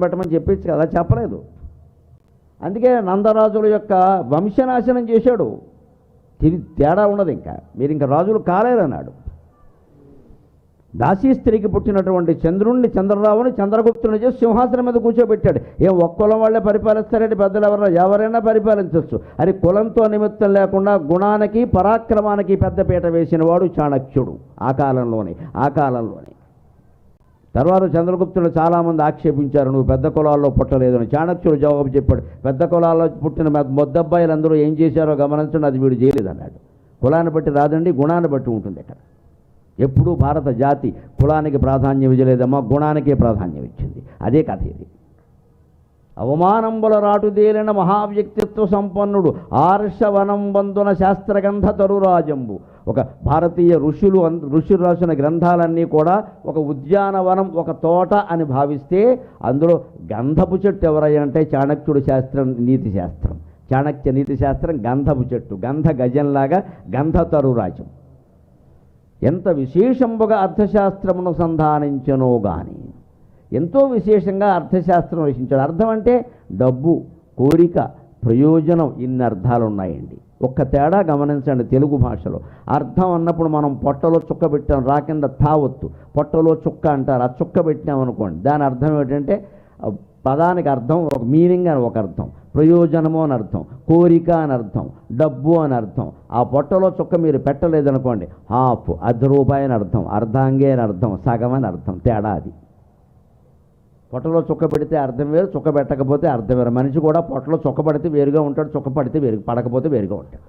పెట్టమని చెప్పచ్చు కదా చెప్పలేదు. అందుకే నందరాజుల యొక్క వంశనాశనం చేశాడు. తిరిగి తేడా ఉండదు ఇంకా. మీరు ఇంకా రాజులు కాలేదన్నాడు. దాసీ స్త్రీకి పుట్టినటువంటి చంద్రుణ్ణి చంద్రరావుని చంద్రగుప్తుని చేసి సింహాసనం మీద కూర్చోబెట్టాడు. ఏం ఒక్క కులం వాళ్ళే పరిపాలిస్తారంటే పెద్దలు ఎవరైనా ఎవరైనా పరిపాలించవచ్చు అది కులంతో నిమిత్తం లేకుండా గుణానికి పరాక్రమానికి పెద్దపీట వేసిన వాడు చాణక్యుడు ఆ కాలంలోనే ఆ కాలంలోనే. తర్వాత చంద్రగుప్తుడు చాలామంది ఆక్షేపించారు నువ్వు పెద్ద కులాల్లో పుట్టలేదని. చాణక్యుడు జవాబు చెప్పాడు పెద్ద కులాల్లో పుట్టిన మొ- మొద్దబ్బాయిలు అందరూ ఏం చేశారో గమనించండి అది వీడు చేయలేదన్నాడు. కులాన్ని బట్టి రాదండి గుణాన్ని బట్టి ఉంటుంది ఇక్కడ. ఎప్పుడూ భారత జాతి కులానికి ప్రాధాన్యం ఇవ్వలేదమ్మా గుణానికే ప్రాధాన్యం ఇచ్చింది. అదే కథ ఇది. అవమానంబుల రాటుదేలిన మహావ్యక్తిత్వ సంపన్నుడు ఆర్షవనం బంధున శాస్త్రగంధ తరురాజంబు. ఒక భారతీయ ఋషులు ఋషులు రాసిన గ్రంథాలన్నీ కూడా ఒక ఉద్యానవనం ఒక తోట అని భావిస్తే అందులో గంధపు చెట్టు ఎవరయ్యా అంటే చాణక్యుడు శాస్త్రం నీతి శాస్త్రం. చాణక్య నీతి శాస్త్రం గంధపు చెట్టు గంధ గజంలాగా గంధ తరురాజం. ఎంత విశేషంబుగా అర్థశాస్త్రమును సంధానించనో గాని ఎంతో విశేషంగా అర్థశాస్త్రం రచించాడు. అర్థం అంటే డబ్బు కోరిక ప్రయోజనం ఇన్ని అర్థాలు ఉన్నాయండి. ఒక్క తేడా గమనించండి తెలుగు భాషలో. అర్థం అన్నప్పుడు మనం పొట్టలో చుక్క పెట్టాం రా కింద తావొత్తు. పొట్టలో చుక్క అంటారు ఆ చుక్క పెట్టామనుకోండి. దాని అర్థం ఏంటంటే పదానికి అర్థం ఒక మీనింగ్ అని ఒక అర్థం ప్రయోజనము అని అర్థం కోరిక అని అర్థం డబ్బు అని అర్థం. ఆ పొట్టలో చుక్క మీరు పెట్టలేదనుకోండి హాఫ్ అర్ధ రూపాయి అని అర్థం అర్ధాంగే అని అర్థం సగం అని అర్థం తేడా అది. పొట్టలో చుక్క పెడితే అర్థం వేరు చుక్క పెట్టకపోతే అర్థం వేరు. మనిషి కూడా పొట్టలో చుక్క పడితే వేరుగా ఉంటాడు చుక్క పడితే వేరు పడకపోతే వేరుగా ఉంటాడు.